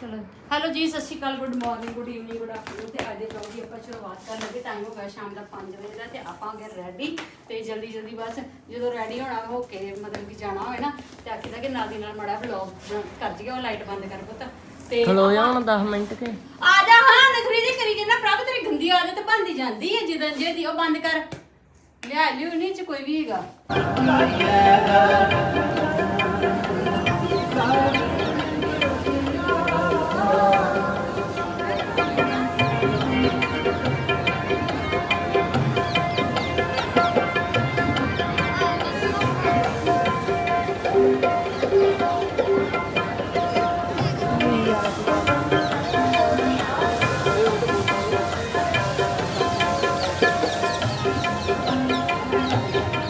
ਚਲੋ। ਹੈਲੋ ਜੀ ਸਤਿ ਸ਼੍ਰੀ ਅਕਾਲ good morning good evening good afternoon ਤੇ ਅੱਜ ਦੇ ਵਲੌਗ ਦੀ ਆਪਾਂ ਸ਼ੁਰੂਆਤ ਕਰਨ ਲੱਗੇ ਟਾਈਮ ਹੋ ਗਿਆ ਸ਼ਾਮ ਦਾ 5 ਵਜੇ ਦਾ ਤੇ ਆਪਾਂ ਹੋ ਗਏ ਰੈਡੀ ਤੇ ਜਲਦੀ ਜਲਦੀ ਬਸ ਜਦੋਂ ਰੈਡੀ ਹੋਣਾ ਹੋ ਕੇ ਮਤਲਬ ਕਿ ਜਾਣਾ ਹੋਵੇ ਨਾ ਤੇ ਆਖੀਦਾ ਕਿ ਨਾਲ ਦੀ ਨਾਲ ਮਾੜਾ ਵਲੌਗ ਕਰ ਜੀਏ ਉਹ ਲਾਈਟ ਬੰਦ ਕਰ ਪੁੱਤ। ਤੇ ਖਲੋ ਜਾ ਆਪਾਂ- ਹੁਣ 10 ਮਿੰਟ ਕੇ। ਆ ਜਾ ਹਾਂ ਨਖਰੀ ਦੀ ਕਰੀ ਜਨਾ ਪ੍ਰਭ ਤੇਰੀ ਗੰਦੀ ਆਦਤ ਬੰਦੀ ਜਾਂਦੀ ਹੈ ਜਦੋਂ ਜੇ ਦੀ ਉਹ ਬੰਦ ਕਰ। ਲਿਆ ਲਿਓ ਨਹੀਂ ਚ ਕੋਈ ਵੀ ਹੈਗਾ।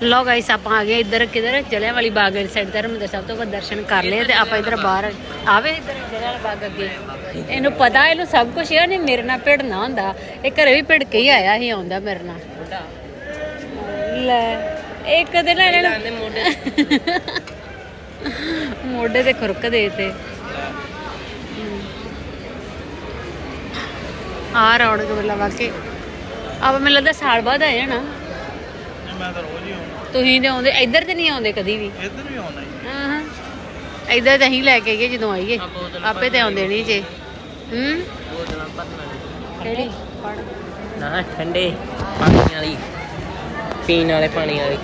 ਲੋ ਗਾਇਸ ਆਪਾਂ ਆ ਗਏ ਇੱਧਰ ਕਿਧਰ? ਜਲਿਆਂ ਵਾਲੀ ਬਾਗ ਵਾਲੀ ਸਾਈਡ ਧਰਮਦਰ ਸਾਹਿਬ ਤੋਂ ਆਪਾਂ ਦਰਸ਼ਨ ਕਰ ਲਏ ਤੇ ਆਪਾਂ ਇੱਧਰ ਬਾਹਰ ਆਵੇ ਇੱਧਰ ਜਲਿਆਂ ਵਾਲਾ ਬਾਗ ਅੱਗੇ। ਇਹਨੂੰ ਪਤਾ ਇਹਨੂੰ ਸਭ ਕੁਝ ਇਹ ਨਹੀਂ ਮੇਰੇ ਨਾਲ ਭਿੜਨਾ ਹੁੰਦਾ। ਇਹ ਘਰੇ ਵੀ ਭਿੜ ਕੇ ਹੀ ਆਇਆ ਸੀ ਆਉਂਦਾ ਮੇਰੇ ਨਾਲ। ਲੈ ਇੱਕ ਦਿਨ ਨਾ ਇਹਨਾਂ ਦੇ ਮੋਢੇ ਨੂੰ ਮੋਢੇ ਤੇ ਖੁਰਕ ਦੇ ਤੇ ਆ ਰੌਣਕ ਮੇਲਾ ਵਾਕੇ ਆਪਾਂ ਮੈਨੂੰ ਲੱਗਦਾ ਸਾਲ ਬਾਅਦ ਆ ਜਾਣਾ ਮੈਂ ਤਾਂ ਤੁਸੀਂ ਤੇ ਆਉਂਦੇ ਇੱਧਰ ਤੇ ਨਹੀਂ ਆਉਂਦੇ ਕਦੀ ਵੀ? ਇੱਧਰ ਵੀ ਆਉਣਾ ਹੀ ਹਾਂ। ਇੱਧਰ ਤਾਂ ਅਸੀਂ ਲੈ ਕੇ ਗਏ ਜਦੋਂ ਆਈਏ। ਆਪੇ ਤੇ ਆਉਂਦੇ ਨਹੀਂ ਜੇ। ਹੂੰ? ਬੋਤਲਾਂ ਭਰਨਾ ਕਿਹੜੀ? ਨਾ ਠੰਡੇ ਪਾਣੀ ਵਾਲੀ। ਪੀਣ ਵਾਲੇ ਪਾਣੀ ਵਾਲੀ।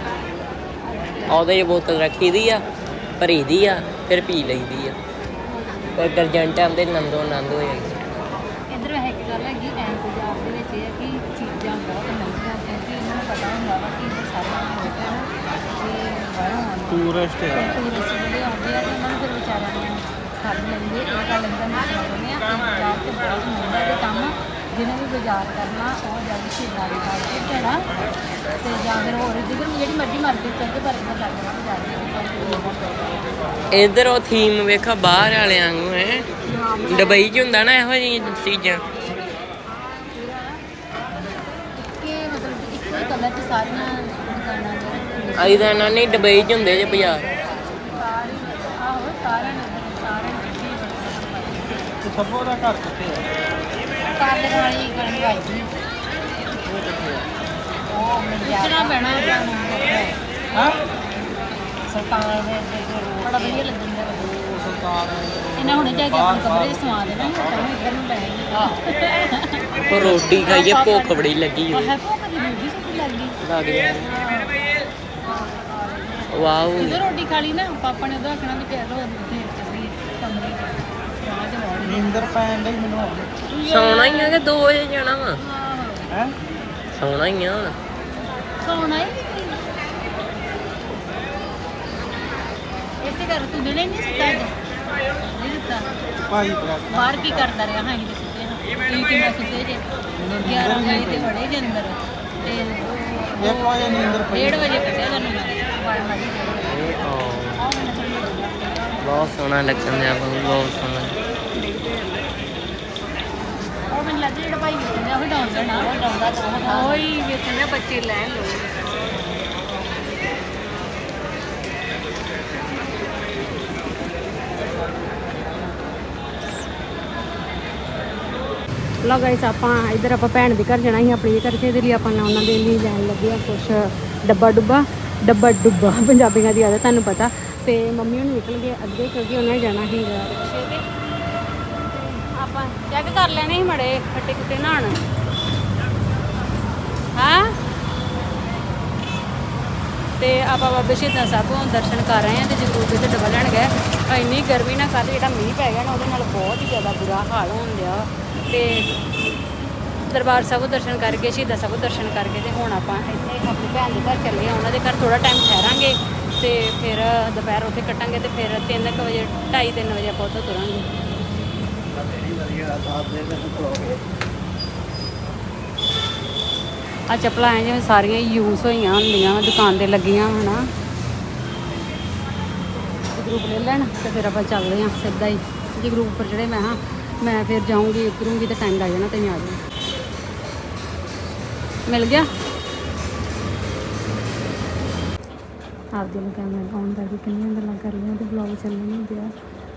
ਉਹਦੇ 'ਚ ਬੋਤਲ ਰੱਖੀ ਦੀ ਆ ਭਰੀ ਦੀ ਆ ਫਿਰ ਪੀ ਲਈਦੀ ਆ। ਕੋਈ ਗਰਜੰਟ ਆਂਦੇ ਨੰਦੋ ਨੰਦ ਹੋ ਜਾਂਦੀ ਇੱਧਰ ਵੈਸੇ ਇੱਕ ਗੱਲ ਹੈਗੀ ਐਂ ਪੰਜਾਬ ਦੇ ਵਿੱਚ ਇਹ ਆ ਕਿ ਚੀਜ਼ਾਂ ਬਹੁਤ ਮਹਿੰਗੀਆਂ ਕਿਉਂਕਿ ਇਹਨਾਂ ਨੂੰ ਪਤਾ ਹੁੰਦਾ ਵਾ ਕਿ ਇਹ ਸਾਰਾ ਲੋਕ ਹੈ ਨਾ ਤੇ ਬਾਹਰੋਂ ਆਉਂਦੇ ਟੂਰਿਸਟ ਤੇ ਟੂਰਿਸਟ ਜਿਹੜੇ ਆਉਂਦੇ ਆ ਤੇ ਉਹਨਾਂ ਨੂੰ ਫਿਰ ਵਿਚਾਰਿਆਂ ਨੂੰ ਲੈਂਦੇ ਇਹ ਗੱਲ ਇਹਨਾਂ ਨੂੰ ਸੁਣਾਉਂਦੇ ਆ ਕਿ ਬਾਜ਼ਾਰ ਤੇ ਬਹੁਤ ਮਹਿੰਗਾ ਦੇ ਕੰਮ ਜਿਹਨੇ ਵੀ ਬਾਜ਼ਾਰ ਕਰਨਾ ਉਹ ਜਾ ਕੇ ਸ਼ਹੀਦਾਂ ਦੀ ਖਾਲ ਤੇ ਜਾਂ ਫਿਰ ਹੋਰ ਜਿੱਧਰ ਜਿਹੜੀ ਮਰਜ਼ੀ ਮਾਰਕੀਟ ਚੱਲ ਕੇ ਪਰ ਇਹਨਾਂ ਲੱਗਦਾ ਬਾਜ਼ਾਰ ਦੇ ਇੱਧਰ ਉਹ ਥੀਮ ਵੇਖਾ ਬਾਹਰ ਵਾਲਿਆਂ ਵਾਂਗੂ ਹੈ। ਦੁਬਈ 'ਚ ਹੁੰਦਾ ਨਾ ਇਹੋ ਜਿਹੀਆਂ ਚੀਜ਼ਾਂ ਕਿ ਮਤਲਬ ਕਿ ਇੱਕੋ ਹੀ ਕਲਰ 'ਚ ਸਾਰੀਆਂ ਦੁਕਾਨਾਂ ਦੇ ਅਈ ਤਾਂ ਨੇ ਦੁਬਈ 'ਚ ਹੁੰਦੇ ਜੇ ਬਾਜ਼ਾਰ। ਆਹੋ ਤੇ ਸਭੋ ਦਾ ਘਰ ਕਿੱਥੇ ਜੀ। ਉਹ ਕਿੱਥੇ ਹਾਂ? ਸਰਕਾਰ ਦੇ ਬੜਾ ਵਧੀਆ ਲੱਗਦਾ। ਉਹ ਸਰਕਾਰ ਇਹਨਾਂ ਹੁਣੇ ਜਾ ਕੇ ਆਪਣੇ ਕਮਰੇ 'ਚ ਸਵਾ ਦੇਣਾ ਤੁਹਾਨੂੰ ਇੱਧਰ ਨੂੰ ਲੈ ਆਈ ਉਹ ਰੋਟੀ ਖਾਈਏ ਭੁੱਖ ਬੜੀ ਲੱਗੀ ਹੋਈ। ਹੈ ਭੁੱਖ ਦੀ ਰੋਟੀ ਸੁੱਕੀ ਲੱਗ ਗਈ। ਲੱਗ ਗਿਆ ਵਾਓ। ਜਦੋਂ ਰੋਟੀ ਖਾ ਲਈ ਨਾ ਪਾਪਾ ਨੇ ਉਹਦਾ ਆਖਣਾ ਵੀ ਕਹਿ ਚੱਲੀ ਕਮਰੇ 'ਚ ਗਏ ਨੀਂਦਰ ਪੈਣ ਲਈ ਮੈਨੂੰ ਸੌਣਾ ਹੀ ਆ ਕਿ 2 ਵਜੇ ਜਾਣਾ ਵਾ? ਹੈ। ਸੌਣਾ ਹੀ ਆ। ਹੁਣ ਸੌਣਾ ਹੀ ਨਹੀਂ। ਇਸੇ ਕਰ ਤੂੰ ਦਿਨੇ ਨਹੀਂ ਸੁੱਤਾ ਅੱਜ। ਨਹੀਂ ਸੁੱਤਾ। ਭਾਈ ਬਰਾ ਬਾਹਰ ਕੀ ਕਰਦਾ ਰਿਹਾ? ਹਾਂ ਜੀ ਸੁੱਤੇ ਹਾਂ ਤੁਸੀਂ ਕਿੰਨਾ ਸੁੱਤੇ ਜੇ? 11 ਵਜੇ ਤੇ ਵੜੇ ਜੇ ਅੰਦਰ। ਤੇ ਇੱਕ ਵਜੇ ਨੀਂਦਰ ਪਈ। 1:30 ਵਜੇ ਕੱਢਿਆ ਤੁਹਾਨੂੰ ਮੈਂ। ਬਹੁਤ ਸੋਹਣਾ ਲੱਗਣ ਦਿਆ ਬਹੁਤ ਸੋਹਣਾ। ਉਹ ਮੈਨੂੰ ਲੱਗਦਾ ਜਿਹੜਾ ਭਾਈ ਵੇਚਦਾ ਉਹ ਡਾਉਂਦਾ ਨਾ। ਉਹ ਡਾਉਂਦਾ ਤਾਂ ਉਹੀ ਵੇਚਦਾ ਬੱਚੇ ਲੈਣ ਲੋ ਲੋ ਗਾਇਸ ਆਪਾਂ ਇੱਧਰ ਆਪਾਂ ਭੈਣ ਦੇ ਘਰ ਜਾਣਾ ਸੀ ਆਪਣੀ ਦੇ ਘਰ ਤੇ ਇਹਦੇ ਲਈ ਆਪਾਂ ਨੇ ਉਹਨਾਂ ਦੇ ਲਈ ਲੈਣ ਲੱਗੇ ਆ ਕੁਛ ਡੱਬਾ ਡੁੱਬਾ ਡੱਬਾ ਡੁੱਬਾ ਪੰਜਾਬੀਆਂ ਦੀ ਆਦਤ, ਤੁਹਾਨੂੰ ਪਤਾ। ਤੇ ਮੰਮੀ ਹੁਣ ਨਿਕਲ ਗਏ ਅੱਗੇ, ਕਿਉਂਕਿ ਉਹਨਾਂ ਨੇ ਜਾਣਾ ਸੀ ਰਿਕਸ਼ੇ ਤੇ ਆਪਾਂ ਚੈੱਕ ਕਰ ਲੈਣੇ ਸੀ ਮੜੇ ਖੱਟੇ ਖੁੱਟੇ ਨਹਾਣ ਹਾਂ? ਤੇ ਆਪਾਂ ਬਾਬਾ ਸ਼ਹੀਦਾਂ ਸਾਹਿਬ ਤੋਂ ਦਰਸ਼ਨ ਕਰ ਰਹੇ ਹਾਂ ਤੇ ਜਗਰੂਪ ਤੇ ਡੱਬਾ ਲੈਣ ਗਏ। ਇੰਨੀ ਗਰਮੀ ਨਾਲ ਕੱਲ੍ਹ ਜਿਹੜਾ ਮੀਂਹ ਪੈ ਗਿਆ ਨਾ, ਉਹਦੇ ਨਾਲ ਬਹੁਤ ਹੀ ਜ਼ਿਆਦਾ ਬੁਰਾ ਹਾਲ ਹੋਣ ਡਿਆ। ਤੇ ਦਰਬਾਰ ਸਾਹਿਬ ਦਰਸ਼ਨ ਕਰਕੇ, ਸ਼ਹੀਦਾਂ ਸਾਹਿਬ ਦਰਸ਼ਨ ਕਰਕੇ ਤੇ ਹੁਣ ਆਪਾਂ ਇੱਥੇ ਆਪਣੀ ਭੈਣ ਦੇ ਘਰ ਚੱਲੇ ਆ ਉਹਨਾਂ ਦੇ ਘਰ ਥੋੜਾ ਟਾਈਮ ਠਹਿਰਾਂਗੇ ਤੇ ਫਿਰ ਦੁਪਹਿਰ ਉੱਥੇ ਕੱਟਾਂਗੇ ਤੇ ਫਿਰ 3 ਵਜੇ 2:30 3 ਵਜੇ ਆਪਾਂ ਉੱਥੋਂ ਤੁਰਾਂਗੇ। ਆ ਚੱਪਲਾਂ ਐ ਜਿਵੇਂ ਸਾਰੀਆਂ ਯੂਜ਼ ਹੋਈਆਂ ਹੁੰਦੀਆਂ, ਦੁਕਾਨ ਤੇ ਲੱਗੀਆਂ, ਹਨਾ। ਗਰੁੱਪ ਲੈ ਲੈਣ ਤੇ ਫਿਰ ਆਪਾਂ ਚੱਲਦੇ ਹਾਂ ਸਿੱਧਾ ਹੀ। ਜੇ ਗਰੁੱਪ ਉੱਪਰ ਜਿਹੜੇ ਮੈਂ, ਹਾਂ। ਮੈਂ ਫਿਰ ਜਾਊਂਗੀ ਉਤਰੂੰਗੀ ਤੇ ਟਾਈਮ ਲੱਗ ਜਾਣਾ ਤੇ ਆ ਜਾਣਾ ਮਿਲ ਗਿਆ? ਆਪਦੇ ਨੂੰ ਕੈਮਰਾ ਆਨ ਕਰਕੇ ਕਿੰਨੀਆਂ ਗੱਲਾਂ ਕਰ ਲਈਆਂ ਤੇ ਵਲੌਗ ਚੱਲਣ ਨਹੀਂ ਪਿਆ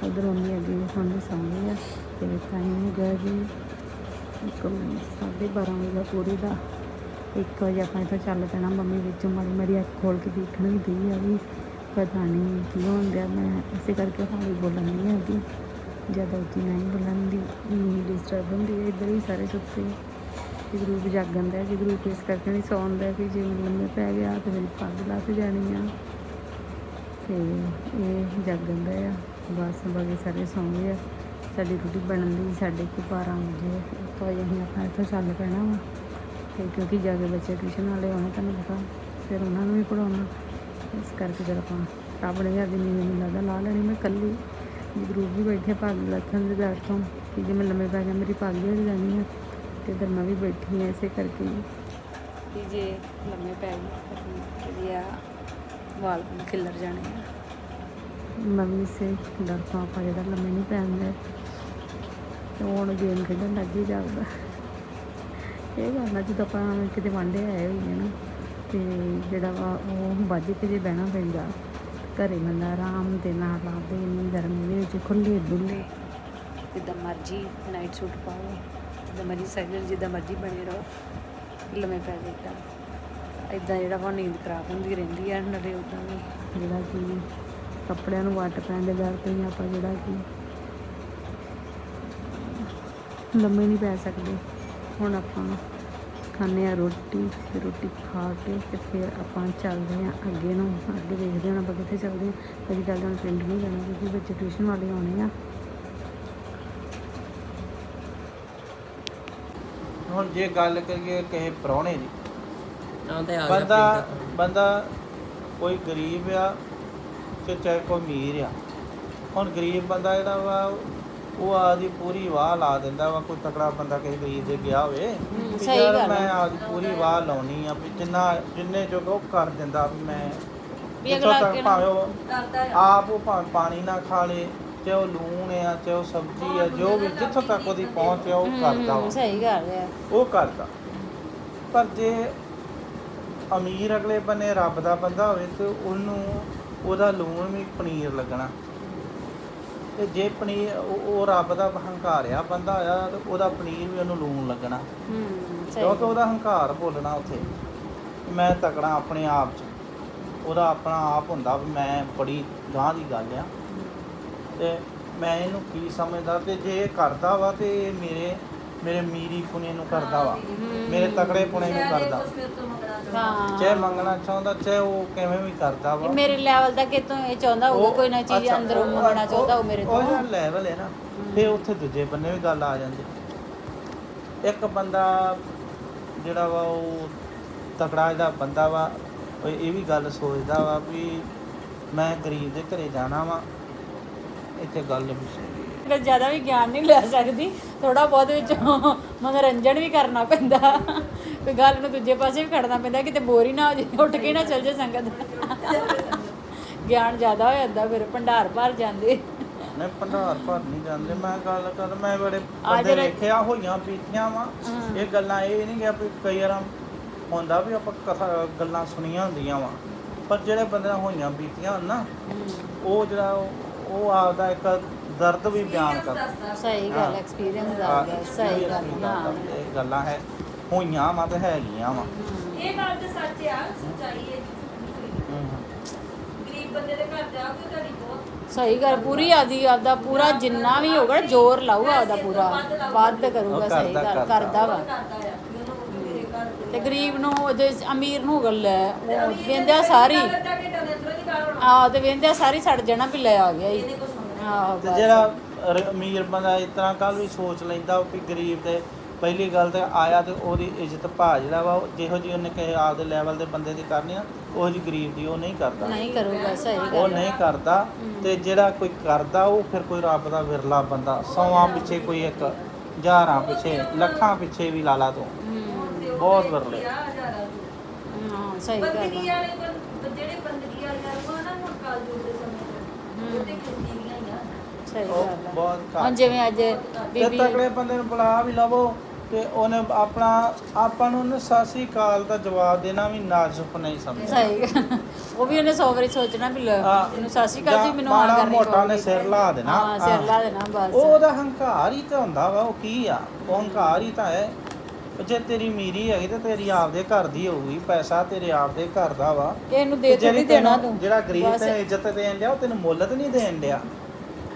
ਉਧਰ ਮੰਮੀ ਅੱਗੇ ਸਾਹਮਣੇ ਸੌਂਦੀ ਆ, ਤੇ ਟਾਈਮ ਹੋ ਗਿਆ ਜੀ ਇੱਕ ਸਾਢੇ ਬਾਰਾਂ ਵਜੇ ਦਾ ਪੂਰੇ ਦਾ। ਇੱਕ ਵਜੇ ਆਪਾਂ ਇੱਥੋਂ ਚੱਲ ਪੈਣਾ, ਮੰਮੀ ਵਿੱਚੋਂ ਮਾੜੀ ਮਾੜੀ ਅੱਖ ਖੋਲ ਕੇ ਦੇਖਣ ਵੀ ਦਈ ਆ ਵੀ ਪਤਾ ਨਹੀਂ ਕੀ ਹੋਣ ਡਿਆ। ਮੈਂ ਇਸੇ ਕਰਕੇ ਹੌਲੀ ਬੋਲਣ ਨਹੀਂ ਆਉਂਦੀ ਜ਼ਿਆਦਾ ਉੱਚੀ ਨਹੀਂ ਬੋਲਣ ਦੀ ਡਿਸਟਰਬ ਹੁੰਦੀ ਹੈ ਇੱਧਰ ਵੀ ਸਾਰੇ ਸੁੱਤੇ। ਜੀ ਗਰੂਪ ਜਾਗਣ ਦਾ ਜੇ ਗਰੂਪ ਇਸ ਕਰਕੇ ਨਹੀਂ ਸੌਂਦਾ ਕਿ ਜੇ ਮੈਂ ਲੰਮੇ ਪੈ ਗਿਆ ਤੇ ਮੇਰੀ ਪੱਗ ਲੱਥ ਜਾਣੀ ਆ। ਤੇ ਇਹ ਜਾਗਣ ਦਾ ਆ, ਬਸ ਬਾਕੀ ਸਾਰੇ ਸੌਂ ਗਏ ਆ। ਸਾਡੀ ਰੋਟੀ ਬਣਨ ਦੀ ਸਾਡੇ ਕੋ 12 ਵਜੇ ਇੱਕ ਵਜੇ ਅਸੀਂ ਆਪਣਾ ਇੱਥੋਂ ਚੱਲ ਪੈਣਾ ਵਾ। ਤੇ ਕਿਉਂਕਿ ਜਾ ਕੇ ਬੱਚੇ ਟਿਊਸ਼ਨ ਵਾਲੇ ਆਉਣੇ ਤੁਹਾਨੂੰ ਪਤਾ, ਫਿਰ ਉਹਨਾਂ ਨੂੰ ਵੀ ਪੜਾਉਣਾ ਇਸ ਕਰਕੇ ਫਿਰ ਆਪਾਂ ਰੱਬ ਨੇ ਅੱਜ ਮੈਨੂੰ ਲੱਗਦਾ ਲਾ ਲੈਣੀ ਮੈਂ ਇਕੱਲੀ। ਗਰੂਪ ਵੀ ਬੈਠੇ ਪੱਗ ਲੱਥਣ ਦੇ ਡਰ ਕਿ ਜੇ ਮੈਂ ਲੰਮੇ ਪੈ ਗਿਆ, ਮੇਰੀ ਪੱਗ ਹੀ ਜਾਣੀ ਹੈ ਤੇ ਮੈਂ ਵੀ ਬੈਠੀ ਹਾਂ ਇਸੇ ਕਰਕੇ। ਕਿ ਜੇ ਲੰਮੇ ਪੈ ਗਈ ਫਿਰ ਆ ਵਾਲ ਖਿਲਰ ਜਾਣੇ ਆ। ਮੈਂ ਵੀ ਇਸੇ ਡਰ ਤੋਂ ਆਪਾਂ ਜਿਹੜਾ ਲੰਮੇ ਨਹੀਂ ਪੈਂਦੇ ਤੇ ਹੁਣ ਗੇਮ ਖੇਡਣ ਲੱਗ ਹੀ ਜਾਊਗਾ। ਇਹ ਗੱਲ ਆ ਜਦੋਂ ਆਪਾਂ ਕਿਤੇ ਵਾਂਡੇ ਆਏ ਹੋਈਏ ਨਾ ਤੇ ਜਿਹੜਾ ਵਾ ਉਹ ਵੱਜ ਕੇ ਜੇ ਬਹਿਣਾ ਪੈਂਦਾ। ਘਰੇ ਬੰਦਾ ਆਰਾਮ ਦੇ ਨਾਲ ਲਾਦੇ ਨਹੀਂ ਗਰਮੀ ਦੇ ਵਿੱਚ ਖੁੱਲੇ ਡੁੱਲੇ ਜਿੱਦਾਂ ਮਰਜ਼ੀ ਨਾਈਟ ਸੂਟ ਪਾਓ। ਜਿੱਦਾਂ ਮਰਜ਼ੀ ਸਾਈਕਲ ਜਿੱਦਾਂ ਮਰਜ਼ੀ ਬਣੇ ਰਹੋ, ਲੰਮੇ ਪੈ ਜਾਈਦਾ ਇਦਾਂ। ਜਿਹੜਾ ਵਾ ਨੀਂਦ ਖਰਾਬ ਹੁੰਦੀ ਰਹਿੰਦੀ ਆ, ਨਾਲੇ ਉਦਾਂ ਵੀ। ਜਿਹੜਾ ਕਿ ਕੱਪੜਿਆਂ ਨੂੰ ਵੱਟ ਪੈਣ ਦੇ ਡਰ ਤੋਂ ਹੀ ਆਪਾਂ ਜਿਹੜਾ ਕਿ ਲੰਮੇ ਨਹੀਂ ਪੈ ਸਕਦੇ। ਹੁਣ ਆਪਾਂ ਖਾਂਦੇ ਆ ਰੋਟੀ ਤੇ ਰੋਟੀ ਖਾ ਕੇ ਤੇ ਫਿਰ ਆਪਾਂ ਚੱਲਦੇ ਆ ਅੱਗੇ ਨੂੰ, ਅੱਗੇ ਦੇਖਦੇ ਹਾਂ ਆਪਾਂ ਕਿੱਥੇ ਚੱਲਦੇ ਹਾਂ। ਕਦੀ ਚੱਲਦੇ ਹਾਂ ਪਿੰਡ ਨਹੀਂ ਜਾਣਾ, ਕਿਉਂਕਿ ਬੱਚੇ ਟਿਊਸ਼ਨ ਵਾਲੇ ਆਉਣੇ ਆ। ਹੁਣ ਜੇ ਗੱਲ ਕਰੀਏ ਕਿਸੇ ਪ੍ਰਾਹੁਣੇ ਦੀ ਆਹ ਤੇ ਆ ਗਿਆ ਬੰਦਾ ਪਿੰਡ। ਬੰਦਾ ਕੋਈ ਗਰੀਬ ਆ ਤੇ ਚਾਹੇ ਕੋਈ ਅਮੀਰ ਆ ਹੁਣ ਗਰੀਬ ਬੰਦਾ ਜਿਹੜਾ ਵਾ ਉਹ ਆਦੀ ਪੂਰੀ ਵਾਹ ਲਾ ਦਿੰਦਾ ਵਾ ਕੋਈ ਤਕੜਾ ਬੰਦਾ ਕਿਸੇ ਗਰੀਬ ਦੇ ਗਿਆ ਹੋਵੇ ਵੀ ਸਹੀ ਯਾਰ ਗੱਲ ਆ। ਮੈਂ ਆਦੀ ਪੂਰੀ ਵਾਹ ਲਾਉਣੀ ਆ ਵੀ ਜਿੰਨਾ ਜਿੰਨੇ ਜੋਗਾ ਉਹ ਕਰ ਦਿੰਦਾ ਵੀ ਮੈਂ ਵੀ ਇੱਥੋਂ ਅਗਲਾ ਤੱਕ ਅੱਗੇ ਨੂੰ ਭਾਵੇਂ ਉਹ ਆਪ ਉਹ ਭਾਵੇਂ ਪਾਣੀ ਨਾ ਖਾ ਲੇ ਚਾਹੇ ਉਹ ਲੂਣ ਆ ਚਾਹੇ ਉਹ ਸਬਜ਼ੀ ਆ ਜੋ ਵੀ ਜਿੱਥੋਂ ਤੱਕ ਉਹਦੀ ਪਹੁੰਚ ਆ ਉਹ ਕਰਦਾ ਵਾ। ਸਹੀ ਗੱਲ ਹੈ ਉਹ ਕਰਦਾ। ਪਰ ਜੇ ਅਮੀਰ ਅਗਲੇ ਬੰਨੇ ਰੱਬ ਦਾ ਬੰਦਾ ਹੋਵੇ ਤੇ ਉਹਨੂੰ ਉਹਦਾ ਲੂਣ ਵੀ ਪਨੀਰ ਲੱਗਣਾ। ਤੇ ਜੇ ਪਨੀਰ ਉਹ ਉਹ ਰੱਬ ਦਾ ਹੰਕਾਰਿਆ ਬੰਦਾ ਹੋਇਆ ਤੇ ਉਹਦਾ ਪਨੀਰ ਵੀ ਉਹਨੂੰ ਲੂਣ ਲੱਗਣਾ। ਹੂੰ ਸਹੀ ਕਿਉਂਕਿ ਉਹਦਾ ਹੰਕਾਰ ਬੋਲਣਾ ਉੱਥੇ। ਮੈਂ ਤਕੜਾ ਆਪਣੇ ਆਪ 'ਚ। ਉਹਦਾ ਆਪਣਾ ਆਪ ਹੁੰਦਾ ਵੀ ਮੈਂ ਬੜੀ ਗਾਂ ਦੀ ਗੱਲ ਆ। ਤੇ ਮੈਂ ਇਹਨੂੰ ਕੀ ਸਮਝਦਾ ਤੇ ਜੇ ਇਹ ਕਰਦਾ ਵਾ ਤੇ ਇਹ ਮੇਰੇ ਮੇਰੇ ਮੀਰੀ ਪੁਣੇ ਨੂੰ ਕਰਦਾ ਵਾ। ਮੇਰੇ ਤਕੜੇ ਪੁਣੇ ਨੂੰ ਕਰਦਾ। ਹਾਂ। ਚਾਹੇ ਮੰਗਣਾ ਚਾਹੁੰਦਾ ਚਾਹੇ ਉਹ ਕਿਵੇਂ ਵੀ ਕਰਦਾ ਵਾ। ਇਹ ਮੇਰੇ ਲੈਵਲ ਦਾ ਕਿਤੋਂ ਇਹ ਚਾਹੁੰਦਾ ਹੋਊਗਾ ਕੋਈ ਨਾ ਚੀਜ਼ ਅੰਦਰੋਂ ਉਹ- ਮੰਗਣਾ ਉਹ- ਚਾਹੁੰਦਾ ਉਹ ਮੇਰੇ ਉਹ ਤੋਂ। ਜਿਹੜਾ ਲੈਵਲ ਹੈ ਨਾ ਫਿਰ ਉੱਥੇ ਦੂਜੇ ਬੰਨੇ ਵੀ ਗੱਲ ਆ ਜਾਂਦੀ। ਇੱਕ ਬੰਦਾ ਜਿਹੜਾ ਵਾ ਉਹ ਤਕੜਾ ਜਿਹੜਾ ਬੰਦਾ ਵਾ ਉਹ ਇਹ ਵੀ ਗੱਲ ਸੋਚਦਾ ਵਾ ਵੀ ਮੈਂ ਗਰੀਬ ਦੇ ਘਰੇ ਜਾਣਾ ਵਾ। ਇੱਥੇ ਗੱਲ। ਮੈਂ ਜ਼ਿਆਦਾ ਵੀ ਗਿਆਨ ਨਹੀਂ ਲੈ ਸਕਦੀ ਥੋੜਾ ਬਹੁਤ ਵਿੱਚ ਮਨੋਰੰਜਨ ਵੀ ਕਰਨਾ ਪੈਂਦਾ। ਕੋਈ ਗੱਲ ਨੂੰ ਦੂਜੇ ਪਾਸੇ ਵੀ ਖੜਨਾ ਪੈਂਦਾ ਕਿਤੇ ਬੋਰ ਹੀ ਨਾ ਹੋ ਜੇ ਉੱਠ ਕੇ ਨਾ ਚੱਲ ਜੇ ਸੰਗਤ। ਗਿਆਨ ਜ਼ਿਆਦਾ ਹੋ ਜਾਂਦਾ ਫਿਰ ਭੰਡਾਰ ਭਰ ਜਾਂਦੇ। ਨਹੀਂ ਭੰਡਾਰ ਭਰ ਨਹੀਂ ਜਾਂਦੇ। ਮੈਂ ਗੱਲ ਕਰ ਮੈਂ ਬੜੇ ਬੰਦੇ ਵੇਖਿਆ ਹੋਈਆਂ ਬੀਤੀਆਂ ਵਾ। ਇਹ ਗੱਲਾਂ ਇਹ ਨਹੀਂ ਕਿ ਵੀ ਕਈ ਵਾਰ ਹੁੰਦਾ ਵੀ ਆਪਾਂ ਕਥਾ ਗੱਲਾਂ ਸੁਣੀਆਂ ਹੁੰਦੀਆਂ ਵਾ। ਪਰ ਜਿਹੜੇ ਬੰਦੇ ਨਾਲ ਹੋਈਆਂ ਬੀਤੀਆਂ ਨਾ ਉਹ ਜਿਹੜਾ ਉਹ- ਆਪਦਾ ਇੱਕ ਦਰਦ ਵੀ ਬਿਆਨ ਕਰਦਾ ਸਹੀ ਗੱਲ ਐਕਸਪੀਰੀਅੰਸ ਦਾ ਸਹੀ ਗੱਲ ਹਾਂ। ਇਹ ਗੱਲਾਂ ਹੈ ਹੋਈਆਂ ਵਾ ਤੇ ਹੈਗੀਆਂ ਵਾ। ਇਹ ਗੱਲ ਤੇ ਸੱਚ ਆ ਸੱਚਾਈ ਹੈ ਗਰੀਬ ਬੰਦੇ ਦੇ ਘਰ ਜਾਓਗੇ ਤੁਹਾਡੀ ਬਹੁਤ ਸਹੀ ਗੱਲ ਪੂਰੀ ਆਦੀ ਆਪਦਾ ਪੂਰਾ ਜਿੰਨਾ ਵੀ ਹੋਗਾ ਜ਼ੋਰ ਲਾਊਗਾ ਆਪਦਾ ਪੂਰਾ। ਵੱਧ ਕਰੂਗਾ ਸਹੀ ਕਰਦਾ- ਗੱਲ ਕਰਦਾ। ਵਾ। ਕਰਦਾ ਆ। ਤੇ ਗਰੀਬ ਨੂੰ ਉਹਦੇ ਅਮੀਰ ਨੂੰ ਗੱਲ ਹੈ ਉਹ ਵੇਂਦਿਆ ਸਾਰੀ। ਆਹ ਤੇ ਵੇਂਦਿਆ ਸਾਰੀ ਛੱਡ ਜਾਣਾ ਵੀ ਲੈ ਆ ਗਿਆ ਆਹ ਤੇ ਬਸ। ਜਿਹੜਾ ਰ- ਅਮੀਰ ਬੰਦਾ ਇਸ ਤਰ੍ਹਾਂ ਕੱਲ ਵੀ ਸੋਚ ਲੈਂਦਾ ਵੀ ਗਰੀਬ ਦੇ ਪਹਿਲੀ ਗੱਲ ਤੇ ਆਇਆ ਤੇ ਉਹਦੀ ਇੱਜ਼ਤ ਭਾ ਜਿਹੜਾ ਵਾ ਉਹ ਜਿਹੋ ਜੀ ਉਹਨੇ ਕਿਸੇ ਆਪਦੇ ਲੈਵਲ ਦੇ ਬੰਦੇ ਦੀ ਕਰਨੀ ਆ ਉਹ ਜੀ ਗਰੀਬ ਦੀ ਉਹ ਨਹੀਂ ਕਰਦਾ। ਨਹੀਂ ਕਰੂਗਾ ਸਹੀ ਉਹ ਗੱਲ ਨਹੀਂ ਕਰਦਾ ਤੇ ਜਿਹੜਾ ਕੋਈ ਕਰਦਾ ਉਹ ਫਿਰ ਕੋਈ ਰੱਬ ਦਾ ਵਿਰਲਾ ਬੰਦਾ ਸੌਆਂ ਪਿੱਛੇ ਕੋਈ ਇੱਕ ਹਜ਼ਾਰਾਂ ਪਿੱਛੇ ਲੱਖਾਂ ਪਿੱਛੇ ਵੀ ਲਾਲਾ ਤੋਂ। ਬਹੁਤ ਵਿਰਲੇ ਹਾਂ ਸਹੀ ਗੱਲ ਬੰਦਗੀ। ਵਾਲੇ ਬੰ- ਜਿਹੜੇ ਬੰਦਗੀ ਵਾਲੇ ਆ ਉਹ ਨਾ ਹੁਣ ਕਾਲ ਜੂਰ ਦੇ ਸਮੇਂ ਚ ਉਹ ਤੇ ਹੀ ਆ ਸਹੀ ਉਹ ਗੱਲ ਆ ਬਹੁਤ ਹੁਣ ਘੱਟ ਜਿਵੇਂ ਅੱਜ ਤੇ ਬੀਬੀ ਤਕੜੇ ਬੰਦੇ ਨੂੰ ਬੁਲਾ ਵੀ ਲਵੋ ਤੇ ਉਹਨੇ ਆਪਣਾ ਆਪਾਂ ਨੂੰ ਉਹਨੇ ਸਤਿ ਸ੍ਰੀ ਅਕਾਲ ਦਾ ਜਵਾਬ ਦੇਣਾ ਵੀ ਨਾਜ਼ੁਕ ਨਹੀਂ ਸਮਝਿਆ ਸਹੀ ਗੱਲ। ਉਹ ਵੀ ਉਹਨੇ 100 ਵਾਰੀ ਸੋਚਣਾ ਵੀ ਲੈ, ਹਾਂ। ਇਹਨੂੰ ਸਤਿ ਸ਼੍ਰੀ ਅਕਾਲ ਜੀ ਜਾਂ ਮੈਨੂੰ ਆ ਮਾੜਾ ਕਰਨੀ ਮੋਟਾ ਨੇ ਪਊਗੀ। ਸਿਰ ਲਾ ਦੇਣਾ ਹਾਂ ਸਿਰ ਹਾਂ। ਲਾ ਦੇਣਾ ਬਸ ਉਹ ਉਹਦਾ ਹੰਕਾਰ ਹੀ ਤਾਂ ਹੁੰਦਾ ਵਾ ਉਹ ਕੀ ਆ ਉਹ ਹੰਕਾਰ ਹੀ ਤਾਂ ਹੈ ਜੇ ਤੇਰੀ ਮੀਰੀ ਹੈਗੀ ਤੇ ਤੇਰੀ ਆਪਦੇ ਘਰ ਦੀ ਹੋਊਗੀ ਪੈਸਾ ਤੇਰੇ ਆਪਦੇ ਘਰ ਦਾ ਵਾ। ਇਹਨੂੰ ਦੇ ਤੇ ਜਿਹੜੀ ਦੇਣਾ ਤੈਨੂੰ ਤੂੰ। ਜਿਹੜਾ ਗਰੀਬ ਬਸ। ਤੇ ਇੱਜ਼ਤ ਦੇਣ ਡਿਆ ਉਹ ਤੈਨੂੰ ਮੁੱਲ ਤੇ ਨਹੀਂ ਦੇਣ ਡਿਆ।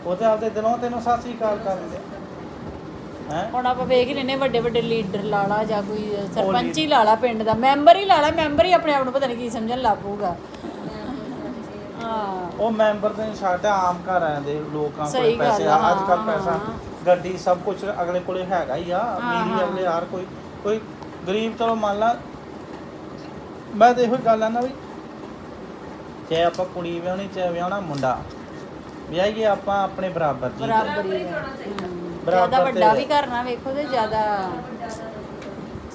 ਉਹ ਤੇ ਆਪਦੇ ਦਿਲੋਂ ਤੈਨੂੰ ਸਤਿ ਸ੍ਰੀ ਅਕਾਲ ਕਰਨ ਡਿਆ। ਹੈ? ਹੁਣ ਆਪਾਂ ਵੇਖ ਹੀ ਲੈਨੇ ਵੱਡੇ ਵੱਡੇ ਲੀਡਰ ਲਾਲਾ ਜਾਂ ਕੋਈ ਸਰਪੰਚ ਹੀ ਲਾਲਾ ਪਿੰਡ ਦਾ ਮੈਂਬਰ ਹੀ ਲਾਲਾ ਮੈਂਬਰ ਹੀ ਆਪਣੇ ਆਪ ਨੂੰ ਪਤਾ ਨਹੀਂ ਕੀ ਸਮਝਣ ਲੱਗ ਪਊਗਾ। ਹਾਂ। ਉਹ ਮੈਂਬਰ ਤੇ ਸਾਡਾ ਆਮ ਘਰ ਆਂਦੇ ਲੋਕਾਂ ਕੋਲ ਸਹੀ ਗੱਲ ਪੈਸੇ ਆ, ਅੱਜ ਕੱਲ ਹਾਂ, ਪੈਸਾ। ਗੱਡੀ ਸਭ ਕੁਝ ਅਗਲੇ ਕੋਲੇ ਹੈਗਾ ਹੀ ਆ ਹਾਂ, ਮੇਰੀ ਹਾਂ। ਅਗਲੇ ਯਾਰ ਕੋਈ ਕੋਈ ਗਰੀਬ ਚਲੋ ਮੰਨ ਲਾ ਮੈਂ ਤੇ ਇਹੋ ਹੀ ਗੱਲ ਆ ਨਾ ਵੀ ਚਾਹੇ ਆਪਾਂ ਕੁੜੀ ਵਿਆਹਣੀ ਚਾਹੇ ਵਿਆਹਣਾ ਮੁੰਡਾ ਵਿਆਹੀਏ ਆਪਾਂ ਆਪਣੇ ਬਰਾਬਰ ਜੀ। ਬਰਾਬਰੀ ਹੈ ਬਰਾਬਰ ਜ਼ਿਆਦਾ ਵੱਡਾ ਵੀ ਕਰਨਾ ਵੇਖੋ ਤੇ ਜ਼ਿਆਦਾ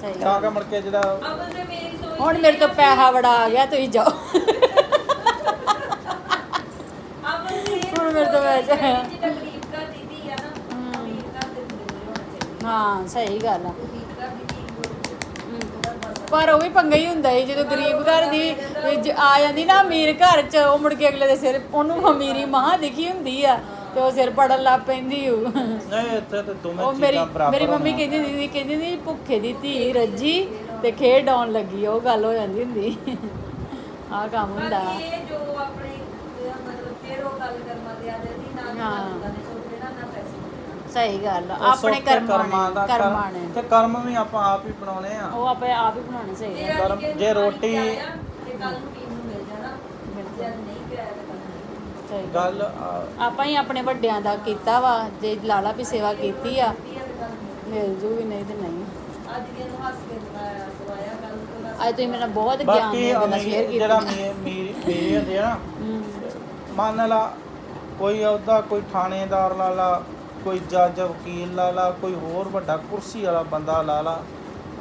ਸਹੀ। ਤਾਂ ਕਿ ਮੁੜ ਕੇ ਜਿਹੜਾ ਹੁਣ ਮੇਰੇ ਤੋਂ ਪੈਸਾ ਬੜਾ ਆ ਗਿਆ ਤੁਸੀਂ ਜਾਓ। ਦੀ ਹੁਣ ਮੇਰੇ ਤੋਂ ਵੈਸੇ- ਜਿਹੜਾ ਗਰੀਬ ਘਰ ਦੀ ਧੀ ਆ ਨਾ ਹਮ। ਅਮੀਰ ਘਰ ਦੇ ਮੁੰਡੇ ਨੂੰ ਹੋਣਾ ਚਾਹੀਦਾ। ਹਾਂ ਸਹੀ ਗੱਲ ਆ। ਦੀ ਪਰ ਉਹ ਵੀ ਪੰਗਾ ਹੀ ਹੁੰਦਾ ਏ ਜਦੋਂ ਗਰੀਬ ਘਰ ਦੀ ਜ- ਆ ਜਾਂਦੀ ਨਾ ਅਮੀਰ ਘਰ ਚ ਉਹ ਮੁੜ ਕੇ ਅਗਲੇ ਦੇ ਸਿਰ ਉਹਨੂੰ ਅਮੀਰੀ ਮਹਾ ਦਿਖੀ ਹੁੰਦੀ ਆ ਤੇ ਉਹ ਸਿਰ ਪੜਨ ਲੱਗ ਪੈਂਦੀ ਓ ਨਹੀਂ ਇੱਥੇ ਤੇ ਦੋਵੇਂ ਉਹ ਮੇਰੀ ਚੀਜ਼ਾਂ ਬਰਾਬਰ ਮੇਰੀ ਮੰਮੀ। ਕਹਿੰਦੀ ਹੁੰਦੀ ਸੀ ਕਹਿੰਦੀ ਹੁੰਦੀ ਸੀ, ਭੁੱਖੇ ਦੀ ਧੀ ਰੱਜੀ ਤੇ ਖੇਡ ਆਉਣ ਲੱਗੀ ਉਹ ਗੱਲ ਹੋ ਜਾਂਦੀ ਹੁੰਦੀ ਆਹ ਕੰਮ ਹੁੰਦਾ ਇਹ ਜੋ ਆਪਣੇ ਅਹ ਮਤਲਬ ਫਿਰ ਉਹ ਗੱਲ ਕਰਮਾ ਦੇ ਆ ਜਾਂਦੀ ਨਾ ਨਾ ਹਾਂ। ਨੇ ਸਹੀ ਗੱਲ ਆਪਣੇ ਕਰਮਾਂ ਦਾ ਕਰਮਾਂ ਨੇ। ਤੇ ਕਰਮ ਵੀ ਆਪਾਂ ਆਪ ਹੀ ਬਣਾਉਣੇ ਆ। ਉਹ ਆਪੇ ਆਪ ਹੀ ਬਣਾਉਣੇ ਸਹੀ ਜੇ ਗੱਲ ਜੇ ਰੋਟੀ- ਪਿਆਇਆ ਤੇ ਕੱਲ ਨੂੰ ਪੀਣ ਨੂੰ ਮਿਲ ਜਾਣਾ। ਜੇ ਅੱਜ ਨਹੀਂ ਪਿਆਇਆ ਤਾਂ ਕੱਲ ਨਹੀਂ ਸਹੀ ਗੱਲ। ਆਪਾਂ ਹੀ ਆਪਣੇ ਵੱਡਿਆਂ ਦਾ ਕੀਤਾ ਵਾ। ਜੇ ਲਾਲਾ ਵੀ ਸੇਵਾ ਕੀਤੀ ਆ ਮਿਲ ਜੂਗੀ ਨਹੀਂ ਤੇ ਨਹੀਂ। ਅੱਜ ਦੀ ਨੂੰ ਹੱਸ ਕੇ ਦਵਾਇਆ ਦਵਾਇਆ ਕੱਲ ਨੂੰ ਤਾਂ ਅੱਜ ਤੁਸੀਂ ਮੇਰਾ ਬਹੁਤ ਗਿਆਨ ਅਮੀਰ ਸ਼ੇਅਰ ਜਿਹੜਾ ਕੀਤੀਆਂ ਮੇਰੀ ਮੇਰੀ ਹੁੰਦੇ ਆ ਨਾ ਹਮ, ਮੰਨ ਲਾ ਕੋਈ ਉਹਦਾ ਕੋਈ ਥਾਣੇਦਾਰ ਲਾ ਲਾ ਕੋਈ ਜੱਜ ਵਕੀਲ ਲਾ ਲਾ ਕੋਈ ਹੋਰ ਵੱਡਾ ਕੁਰਸੀ ਵਾਲਾ ਬੰਦਾ ਲਾ ਲਾ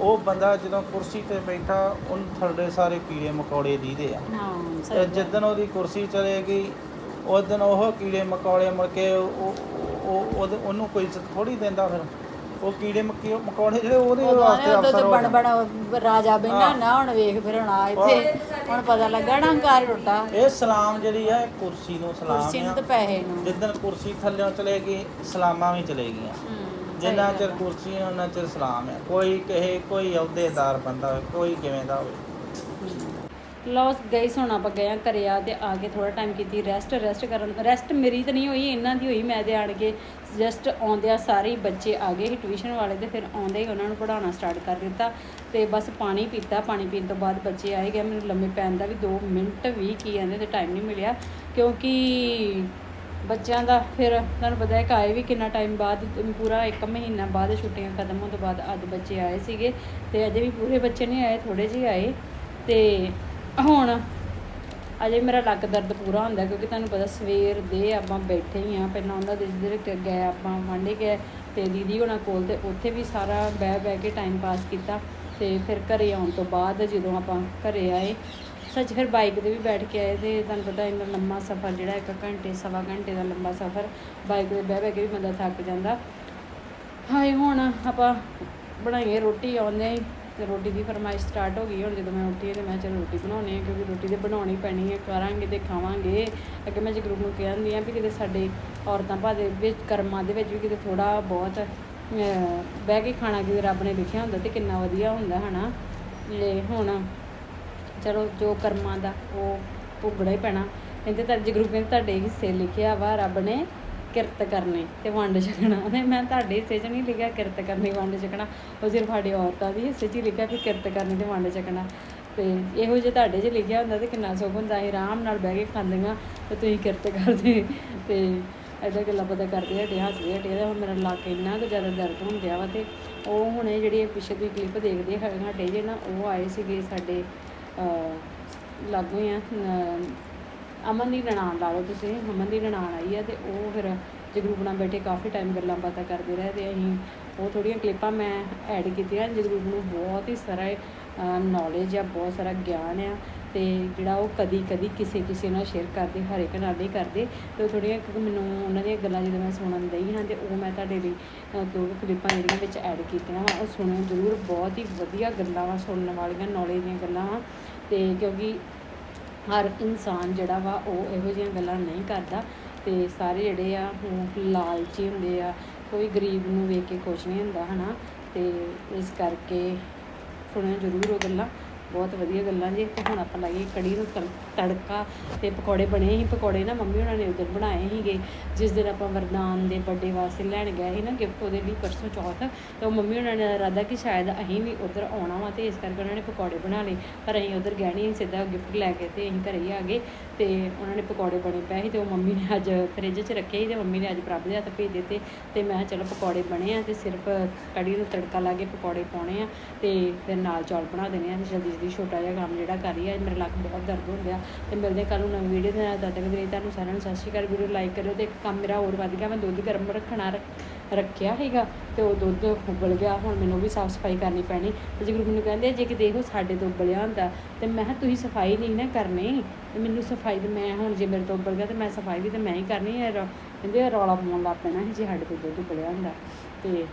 ਉਹ ਬੰਦਾ ਜਦੋਂ ਕੁਰਸੀ ਤੇ ਬੈਠਾ ਉਹਨੂੰ ਥੱਲੇ ਸਾਰੇ ਕੀੜੇ ਮਕੌੜੇ ਦੀਦੇ ਆ ਹਾਂ ਤੇ ਸਹੀ ਗੱਲ। ਉਹਦੀ ਕੁਰਸੀ ਚਲੇਗੀ ਉਸ ਦਿਨ ਉਹ ਕੀੜੇ ਮਕੌੜੇ ਮੁੜ ਕੇ ਉਹ ਉਹ- ਉਹ ਉਹਦੇ- ਉਹਨੂੰ ਕੋਈ ਇੱਜ਼ਤ ਥੋੜੀ ਦਿੰਦਾ ਫਿਰ ਉਹ ਕੀੜੇ ਮਕੀ- ਮਕੌੜੇ ਜਿਹੜੇ ਉਹਦੇ ਵਾਸਤੇ ਅਫਸਰ ਤੇ ਬਣ। ਬਣ ਰਾਜਾ ਹਾਂ। ਨਾ ਹੁਣ ਵੇਖ ਫਿਰ ਹੁਣ ਆ ਇੱਥੇ ਹੁਣ ਪਤਾ ਲੱਗਾ ਨਾ ਹੰਕਾਰ ਟੁੱਟਾ ਇਹ ਸਲਾਮ ਜਿਹੜੀ ਆ ਇਹ ਕੁਰਸੀ ਨੂੰ ਸਲਾਮ ਕੁਰਸੀ ਨੂੰ ਆ ਤੇ ਪੈਸੇ ਨੂੰ। ਜਿੱਦਣ ਕੁਰਸੀ ਥੱਲੇੋਂ ਚਲੇਗੀ ਸਲਾਮਾਂ ਵੀ ਹਮ, ਸਹੀ ਜਿੰਨਾ ਚਿਰ। ਕੁਰਸੀ ਉਹਨਾਂ ਚਿਰ ਸਲਾਮ ਹੈ ਕੋਈ ਕਹੇ ਕੋਈ ਅਹੁਦੇਦਾਰ ਬੰਦਾ ਹੋਵੇ ਕੋਈ ਕਿਵੇਂ ਦਾ ਹੋਵੇ। ਲਓ ਗਈ ਹੁਣ ਆਪਾਂ ਗਏ ਆ ਘਰੇ ਆ ਤੇ ਆ ਕੇ ਥੋੜਾ ਟਾਈਮ ਕੀਤੀ ਰੈਸਟ ਰੈਸਟ ਕਰਨ ਰੈਸਟ ਮੇਰੀ ਤਾਂ ਨਹੀਂ ਹੋਈ, ਇਹਨਾਂ ਦੀ ਹੋਈ ਮੈਂ ਤੇ ਆਣ ਕੇ ਜਸਟ ਆਉਂਦਿਆਂ ਸਾਰੇ ਬੱਚੇ ਆ ਗਏ ਸੀ ਟਿਊਸ਼ਨ ਵਾਲੇ ਤੇ ਫਿਰ ਆਉਂਦੇ ਹੀ ਉਹਨਾਂ ਨੂੰ ਪੜਾਉਣਾ ਸਟਾਰਟ ਕਰ ਦਿੱਤਾ ਤੇ ਬਸ ਪਾਣੀ ਪੀਤਾ। ਪਾਣੀ ਪੀਣ ਤੋਂ ਬਾਅਦ ਬੱਚੇ ਆਏ ਗਏ, ਮੈਨੂੰ ਲੰਮੇ ਪੈਣ ਦਾ ਵੀ 2 ਮਿੰਟ ਵੀ ਕੀ ਕਹਿੰਦੇ ਤੇ ਟਾਈਮ ਨਹੀਂ ਮਿਲਿਆ ਕਿਉਂਕਿ ਬੱਚਿਆਂ ਦਾ ਫਿਰ ਤੁਹਾਨੂੰ ਪਤਾ ਹੈ ਕਿ ਆਏ ਵੀ ਕਿੰਨਾ ਟਾਈਮ ਬਾਅਦ, ਪੂਰਾ 1 ਮਹੀਨਾ ਬਾਅਦ ਛੁੱਟੀਆਂ ਖਤਮ ਹੋਣ ਤੋਂ ਬਾਅਦ ਅੱਜ ਬੱਚੇ ਆਏ ਸੀਗੇ ਤੇ ਅਜੇ ਵੀ ਪੂਰੇ ਬੱਚੇ ਨਹੀਂ ਆਏ ਥੋੜੇ ਜਿਹੇ ਆਏ ਤੇ ਹੁਣ ਅਜੇ ਮੇਰਾ ਲੱਕ ਦਰਦ ਪੂਰਾ ਹੁੰਦਾ ਕਿਉਂਕਿ ਤੁਹਾਨੂੰ ਪਤਾ ਸਵੇਰ ਦੇ ਆਪਾਂ ਬੈਠੇ ਹੀ ਆ ਪਹਿਲਾਂ ਉਹਨਾਂ ਦੇ ਜਿਹੜੇ ਗਏ ਆਪਾਂ ਵਾਂਡੇ ਗਏ ਤੇ ਦੀਦੀ ਹੋਣਾ ਕੋਲ ਤੇ ਉੱਥੇ ਵੀ ਸਾਰਾ ਬਹਿ ਬਹਿ ਕੇ ਟਾਈਮ ਪਾਸ ਕੀਤਾ ਤੇ ਫਿਰ ਘਰੇ ਆਉਣ ਤੋਂ ਬਾਅਦ ਜਦੋਂ ਆਪਾਂ ਘਰੇ ਆਏ, ਸੱਚ ਫਿਰ ਬਾਈਕ ਤੇ ਵੀ ਬੈਠ ਕੇ ਆਏ ਤੇ ਤੁਹਾਨੂੰ ਪਤਾ ਇੰਨਾ ਲੰਮਾ ਸਫ਼ਰ ਜਿਹੜਾ ਇੱਕ ਘੰਟੇ, ਸਵਾ ਘੰਟੇ ਦਾ ਲੰਬਾ ਸਫ਼ਰ ਬਾਈਕ ਤੇ ਬਹਿ ਬਹਿ ਕੇ ਵੀ ਬੰਦਾ ਥੱਕ ਜਾਂਦਾ। ਹਾਏ ਹੁਣ ਆਪਾਂ ਬਣਾਈਏ ਰੋਟੀ, ਆਉਂਦੇ ਤੇ ਰੋਟੀ ਦੀ ਫਰਮਾਇਸ਼ ਸਟਾਰਟ ਹੋ ਗਈ ਹੁਣ ਜਦੋਂ ਮੈਂ ਉੱਠੀ ਤੇ ਮੈਂ ਚਲ ਰੋਟੀ ਬਣਾਉਣੀ ਹੈ ਕਿਉਂਕਿ ਰੋਟੀ ਤੇ ਬਣਾਉਣੀ ਪੈਣੀ ਹੈ, ਕਰਾਂਗੇ ਤੇ ਖਾਵਾਂਗੇ। ਅੱਗੇ ਮੈਂ ਜਗਰੂਪ ਨੂੰ ਕਹਿੰਦੀ ਆ ਵੀ ਕਿਤੇ ਸਾਡੇ ਔਰਤਾਂ ਭਾ ਦੇ ਵਿੱਚ, ਕਰਮਾਂ ਦੇ ਵਿੱਚ ਵੀ ਕਿਤੇ ਥੋੜਾ ਬਹੁਤ ਬਹਿ ਕੇ ਖਾਣਾ ਕਿਤੇ ਰੱਬ ਨੇ ਲਿਖਿਆ ਹੁੰਦਾ ਤੇ ਕਿੰਨਾ ਵਧੀਆ ਹੁੰਦਾ, ਹਨਾ? ਇਹ ਹੁਣ ਚਲੋ ਜੋ ਕਰਮਾਂ ਦਾ ਉਹ ਭੁਗਣਾ ਹੀ ਪੈਣਾ। ਕਹਿੰਦੇ ਤਾਂ ਜਗਰੂਪ ਕਹਿੰਦੇ ਤੁਹਾਡੇ ਹਿੱਸੇ ਲਿਖਿਆ ਵਾ ਰੱਬ ਨੇ ਕਿਰਤ ਕਰਨੀ ਤੇ ਵੰਡ ਛਕਣਾ। ਤੇ ਮੈਂ ਤੁਹਾਡੇ ਹਿੱਸੇ 'ਚ ਨਹੀਂ ਲਿਖਿਆ ਕਿਰਤ ਕਰਨੀ, ਵੰਡ ਛਕਣਾ। ਉਹ ਸਿਰਫ ਸਾਡੇ ਔਰਤਾਂ ਦੀ ਹਿੱਸੇ 'ਚ ਹੀ ਲਿਖਿਆ ਵੀ ਕਿਰਤ ਕਰਨੀ ਤੇ ਵੰਡ ਛਕਣਾ। ਤੇ ਇਹੋ ਜੇ ਤੁਹਾਡੇ 'ਚ ਲਿਖਿਆ ਹੁੰਦਾ ਤੇ ਕਿੰਨਾ ਸੁੱਖ ਹੁੰਦਾ। ਸੀ ਆਰਾਮ ਨਾਲ ਬਹਿ ਕੇ ਖਾਂਦੀਆਂ ਤੇ ਤੁਸੀਂ ਕਿਰਤ ਕਰਦੇ। ਤੇ ਐਦਾਂ ਗੱਲਾਂ ਪਤਾ ਕਰਦੇ ਹਟੇ ਹੱਸਦੇ ਹਟੇ ਤੇ ਹੁਣ ਮੇਰਾ ਲੱਕ ਇੰਨਾ ਕੁ ਜ਼ਿਆਦਾ ਦਰਦ ਹੁੰਦਿਆ ਵਾ ਤੇ ਉਹ ਹੁਣ ਇਹ ਜਿਹੜੀ ਪਿੱਛੇ ਦੀ ਕਲਿੱਪ ਦੇਖਦੇ ਹੈਗੇ ਸਾਡੇ ਜੇ ਨਾ ਉਹ ਆਏ ਸੀਗੇ ਸਾਡੇ ਲਾਗੂ ਆ ਅਮਨ ਦੀ ਨਨਾਣ ਲਾ ਲਓ ਤੁਸੀਂ, ਅਮਨ ਦੀ ਨਨਾਣ ਆਈ ਆ ਤੇ ਉਹ ਫਿਰ ਜਗਰੂਪ ਨਾਲ ਬੈਠੇ ਕਾਫੀ ਟਾਈਮ ਗੱਲਾਂ ਬਾਤਾਂ ਕਰਦੇ ਰਹੇ ਤੇ ਅਸੀਂ। ਉਹ ਥੋੜੀਆਂ ਕਲਿੱਪਾਂ ਮੈਂ ਐਡ ਕੀਤੀਆਂ, ਜਗਰੂਪ ਨੂੰ ਬਹੁਤ ਹੀ ਸਾਰਾ ਨੌਲੇਜ ਆ, ਬਹੁਤ ਸਾਰਾ ਗਿਆਨ ਆ ਤੇ ਜਿਹੜਾ ਉਹ ਕਦੀ ਕਦੀ ਕਿਸੇ ਕਿਸੇ ਨਾਲ ਸ਼ੇਅਰ ਕਰਦੇ, ਹਰ ਇੱਕ ਨਾਲ ਨਹੀਂ ਕਰਦੇ। ਤੇ ਉਹ ਥੋੜ੍ਹੀਆਂ ਕਿਉਂਕਿ ਮੈਨੂੰ ਉਹਨਾਂ ਦੀਆਂ ਗੱਲਾਂ ਜਦੋਂ ਮੈਂ ਸੁਣਨ ਦਈ ਹਾਂ ਤੇ ਉਹ ਮੈਂ ਤੁਹਾਡੇ ਲਈ ਦੋ ਕਲਿੱਪਾਂ ਜਿਹੜੀਆਂ ਵਿੱਚ ਐਡ ਕੀਤੀਆਂ ਵਾ, ਉਹ ਸੁਣਿਓ ਜ਼ਰੂਰ, ਬਹੁਤ ਹੀ ਵਧੀਆ ਗੱਲਾਂ ਵਾ, ਸੁਣਨ ਵਾਲੀਆਂ ਨੌਲੇਜ ਦੀਆਂ ਗੱਲਾਂ ਵਾ। ਤੇ ਕਿਉਂਕਿ ਹਰ ਇਨਸਾਨ ਜਿਹੜਾ ਵਾ ਉਹ ਇਹੋ ਜਿਹੀਆਂ ਗੱਲਾਂ ਨਹੀਂ ਕਰਦਾ ਤੇ ਸਾਰੇ ਜਿਹੜੇ ਆ ਉਹ ਲਾਲਚੀ ਹੁੰਦੇ ਆ, ਕੋਈ ਗਰੀਬ ਨੂੰ ਵੇਖ ਕੇ ਖੁਸ਼ ਨਹੀਂ ਹੁੰਦਾ ਹਨਾ, ਤੇ ਇਸ ਕਰਕੇ ਸੁਣਿਆ ਜ਼ਰੂਰ ਉਹ ਗੱਲਾਂ। ਬਹੁਤ ਵਧੀਆ ਗੱਲਾਂ ਜੀ। ਤੇ ਹੁਣ ਆਪਾਂ ਲਾਈਏ ਕੜੀ ਨੂੰ ਤੜ- ਤੜਕਾ ਤੇ ਪਕੌੜੇ ਬਣੇ ਸੀ ਪਕੌੜੇ ਨਾ ਮੰਮੀ ਉਹਨਾਂ ਨੇ ਉਦੋਂ ਬਣਾਏ ਸੀਗੇ। ਜਿਸ ਦਿਨ ਆਪਾਂ ਵਰਦਾਨ ਦੇ ਬਰਥਡੇ ਵਾਸਤੇ ਲੈਣ ਗਏ ਸੀ ਨਾ ਗਿਫਟ ਉਹਦੇ ਲਈ ਪਰਸੋਂ ਚੌਥ। ਤੇ ਉਹ ਮੰਮੀ ਉਹਨਾਂ ਨੇ ਇਰਾਦਾ ਕਿ ਸ਼ਾਇਦ ਅਸੀਂ ਵੀ ਉਧਰ ਆਉਣਾ ਵਾ ਤੇ ਇਸ ਕਰਕੇ ਉਹਨਾਂ ਨੇ ਪਕੌੜੇ ਬਣਾ ਲਏ। ਪਰ ਅਸੀਂ ਉਧਰ ਗਏ ਨਹੀਂ ਸਿੱਧਾ ਗਿਫਟ ਲੈ ਕੇ ਤੇ ਅਸੀਂ ਘਰੇ ਹੀ ਆ ਗਏ ਤੇ ਉਹਨਾਂ ਨੇ ਪਕੌੜੇ ਬਣੇ ਪਏ ਸੀ ਤੇ ਉਹ ਮੰਮੀ ਨੇ ਅੱਜ ਫ੍ਰਿਜ 'ਚ ਰੱਖੇ ਸੀ ਤੇ ਮੰਮੀ ਨੇ ਅੱਜ ਪ੍ਰਭ ਦੇ ਹੱਥ ਭੇਜ ਦਿੱਤੇ ਤੇ ਮੈਂ ਚਲੋ ਪਕੌੜੇ ਬਣੇ ਆ ਤੇ ਸਿਰਫ ਕੜੀ ਨੂੰ ਤੜਕਾ ਲਾ ਕੇ ਪਕੌੜੇ ਪਾਉਣੇ ਆ ਤੇ ਫਿਰ ਨਾਲ ਚੌਲ ਬਣਾ ਦੇਣੇ ਆ ਜਲਦੀ ਜਲਦੀ ਜਲਦੀ ਛੋਟਾ ਜਿਹਾ ਕੰਮ ਜਿਹੜਾ ਕਰ ਰਹੀ ਆ ਮੇਰੇ ਲੱਕ ਬਹੁਤ ਦਰਦ ਹੁੰਦਾ ਤੇ ਮਿਲਦੇ ਕੱਲ ਨੂੰ ਨਵੀਂ ਵੀਡੀਓ ਦੇ ਨਾਲ ਤਦ ਤੱਕ ਦੇ ਲਈ ਤੁਹਾਨੂੰ ਸਾਰਿਆਂ ਨੂੰ ਸਤਿ ਸ਼੍ਰੀ ਅਕਾਲ ਵੀਡੀਓ ਲਾਈਕ ਕਰਿਓ ਤੇ ਇੱਕ ਕੰਮ ਮੇਰਾ ਹੋਰ ਵੱਧ ਗਿਆ, ਮੈਂ ਦੁੱਧ ਗਰਮ ਰੱਖਣਾ, ਰੱਖ- ਰੱਖਿਆ ਹੈਗਾ ਤੇ ਉਹ ਦੁੱਧ ਉਬਲ ਗਿਆ, ਹੁਣ ਮੈਨੂੰ ਵੀ ਸਾਫ਼ ਸਫ਼ਾਈ ਕਰਨੀ ਪੈਣੀ। ਤੇ ਗੁਰੂ ਮੈਨੂੰ ਕਹਿੰਦੇ ਜੇ ਕਿ ਦੇਖੋ ਸਾਡੇ ਤੋਂ ਉਬਲਿਆ ਹੁੰਦਾ, ਤੇ ਮੈਂ ਕਿਹਾ ਤੁਸੀਂ ਸਫ਼ਾਈ ਨਹੀਂ ਨਾ ਕਰਨੀ, ਤੇ ਮੈਨੂੰ ਸਫ਼ਾਈ ਤੇ ਮੈਂ ਹੁਣ ਜੇ ਮੇਰੇ ਤੋਂ ਉਬਲ ਗਿਆ ਤੇ ਮੈਂ ਸਫ਼ਾਈ ਵੀ ਤੇ ਮੈਂ ਹੀ ਕਰਨੀ ਹੈ, ਰੌ- ਕਹਿੰਦੇ ਰੌਲਾ ਪਾਉਣ ਲੱਗ ਪੈਣਾ ਸੀ ਜੇ ਸਾਡੇ ਤੋਂ ਦੁੱਧ ਉਬਲਿਆ ਹੁੰਦਾ। ਤੇ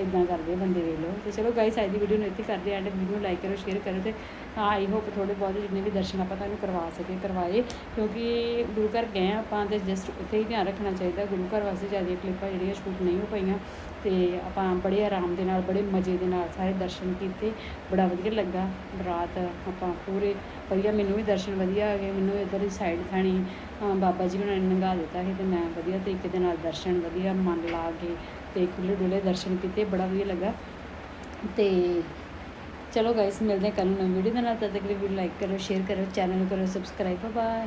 ਇਦਾਂ ਕਰਦੇ ਬੰਦੇ ਵੇਖ ਲਓ। ਤੇ ਚਲੋ ਗਾਈਸ ਅੱਜ ਦੀ ਵੀਡੀਓ ਨੂੰ ਇੱਥੇ ਕਰਦੇ ਐਂਡ ਵੀਡੀਓ ਨੂੰ ਲਾਈਕ ਕਰੋ ਸ਼ੇਅਰ ਕਰੋ ਤੇ ਆਈ ਹੋਪ ਥੋੜੇ ਬਹੁਤ ਜਿੰਨੇ ਵੀ ਦਰਸ਼ਨ ਆਪਾਂ ਤੁਹਾਨੂੰ ਕਰਵਾ ਸਕੇ ਕਰਵਾਏ। ਕਿਉਂਕਿ ਗੁਰੂ ਘਰ ਗਏ ਆ ਆਪਾਂ ਤੇ ਜਸਟ ਉੱਥੇ ਹੀ ਧਿਆਨ ਰੱਖਣਾ ਚਾਹੀਦਾ। ਗੁਰੂ ਘਰ ਵਾਸਤੇ ਜ਼ਿਆਦਾ ਕਲਿੱਪਾਂ ਜਿਹੜੀਆਂ ਸ਼ੂਟ ਨਹੀਂ ਹੋ ਪਈਆਂ। ਤੇ ਆਪਾਂ ਬੜੇ ਆਰਾਮ ਦੇ ਨਾਲ, ਬੜੇ ਮਜ਼ੇ ਦੇ ਨਾਲ ਸਾਰੇ ਦਰਸ਼ਨ ਕੀਤੇ। ਬੜਾ ਵਧੀਆ ਲੱਗਾ। ਰਾਤ ਆਪਾਂ ਪੂਰੇ ਵਧੀਆ, ਮੈਨੂੰ ਵੀ ਦਰਸ਼ਨ ਵਧੀਆ ਆ ਗਏ। ਮੈਨੂੰ ਇੱਧਰ ਦੀ ਸਾਈਡ ਥਾਣੀ ਬਾਬਾ ਜੀ ਉਹਨਾਂ ਨੇ ਨੰਗਾ ਦਿੱਤਾ ਸੀ ਤੇ ਮੈਂ ਵਧੀਆ ਤਰੀਕੇ ਦੇ ਨਾਲ ਦਰਸ਼ਨ, ਵਧੀਆ ਮਨ ਲਾ ਕੇ ਤੇ ਖੁੱਲੇ ਡੁੱਲੇ ਦਰਸ਼ਨ ਕੀਤੇ, ਬੜਾ ਵਧੀਆ ਲੱਗਾ। ਤੇ ਚਲੋ ਗਾਇਸ ਮਿਲਦੇ ਹਾਂ ਕੱਲ੍ਹ ਨੂੰ ਨਵੀਂ ਵੀਡੀਓ ਦੇ ਨਾਲ, ਤਦ ਤੱਕ ਲਈ ਵੀਡੀਓ ਲਾਈਕ ਕਰੋ ਸ਼ੇਅਰ ਕਰੋ ਚੈਨਲ ਨੂੰ ਕਰੋ ਸਬਸਕ੍ਰਾਈਬ ਬਾਏ